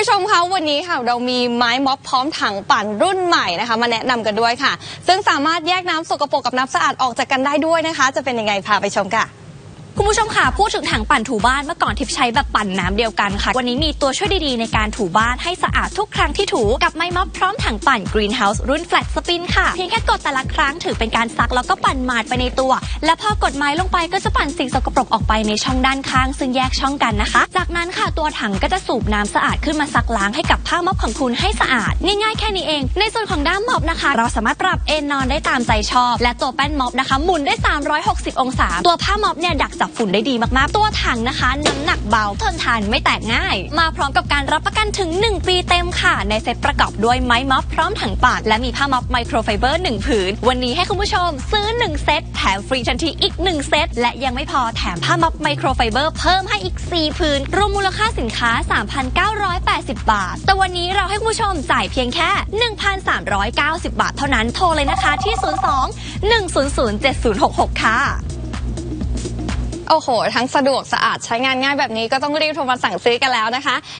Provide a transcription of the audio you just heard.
ผู้ชมคะวันนี้ค่ะเรามีไม้ม็อบพร้อมถังปั่นรุ่นใหม่นะคะ มาแนะนำกันด้วยค่ะ ซึ่งสามารถแยกน้ำสกปรกกับน้ำสะอาดออกจากกันได้ด้วยนะคะ จะเป็นยังไงพาไปชมค่ะคุณผู้ชมค่ะพูดถึงถังปั่นถูบ้านเมื่อก่อนทิพย์ใช้แบบปั่นน้ำเดียวกันค่ะ วันนี้มีตัวช่วยดีๆในการถูบ้านให้สะอาดทุกครั้งที่ถูกับไม้ม็อบพร้อมถังปั่น Greenhouse รุ่น Flat Spin ค่ะ เพียงแค่กดแต่ละครั้งถือเป็นการซักแล้วก็ปั่นหมาดไปในตัว และพอกดไม้ลงไปก็จะปั่นสิ่งสกปรกออกไปในช่องด้านข้าง ซึ่งแยกช่องกันนะคะ จากนั้นค่ะ ตัวถังก็จะสูบน้ำสะอาดขึ้นมาซักล้างให้กับผ้าม็อบของคุณให้สะอาด ง่ายๆแค่นี้เอง ในส่วนของด้ามม็อบนะคะ เราสามารถปรับเอนนอนได้ตามใจชอบ และตัวแป้นม็อบนะคะ หมุนได้ 360 องศา ตัวผ้าม็อบเนี่ยดักจับฝุ่นได้ดีมากๆ ตัวถังนะคะน้ำหนักเบาทนทานไม่แตกง่าย มาพร้อมกับการรับประกันถึง 1 ปีเต็มค่ะ ในเซ็ตประกอบด้วยไม้ม็อบพร้อมถังปาดและมีผ้าม็อบไมโครไฟเบอร์1ผืน วันนี้ให้คุณผู้ชม ซื้อ 1 เซ็ตแถมฟรีทันทีอีก 1 เซ็ตและยังไม่พอแถมผ้าม็อบไมโครไฟเบอร์เพิ่มให้อีก 4 ผืนรวมมูลค่าสินค้า 3,980 บาท แต่วันนี้เราให้คุณผู้ชมจ่ายเพียงแค่ 1,390 บาทเท่านั้น โทรเลยนะคะที่ 02 100 7066 ค่ะโอ้โห ทั้งสะดวกสะอาดใช้งานง่ายแบบนี้ก็ต้องรีบโทรมาสั่งซื้อกันแล้วนะคะ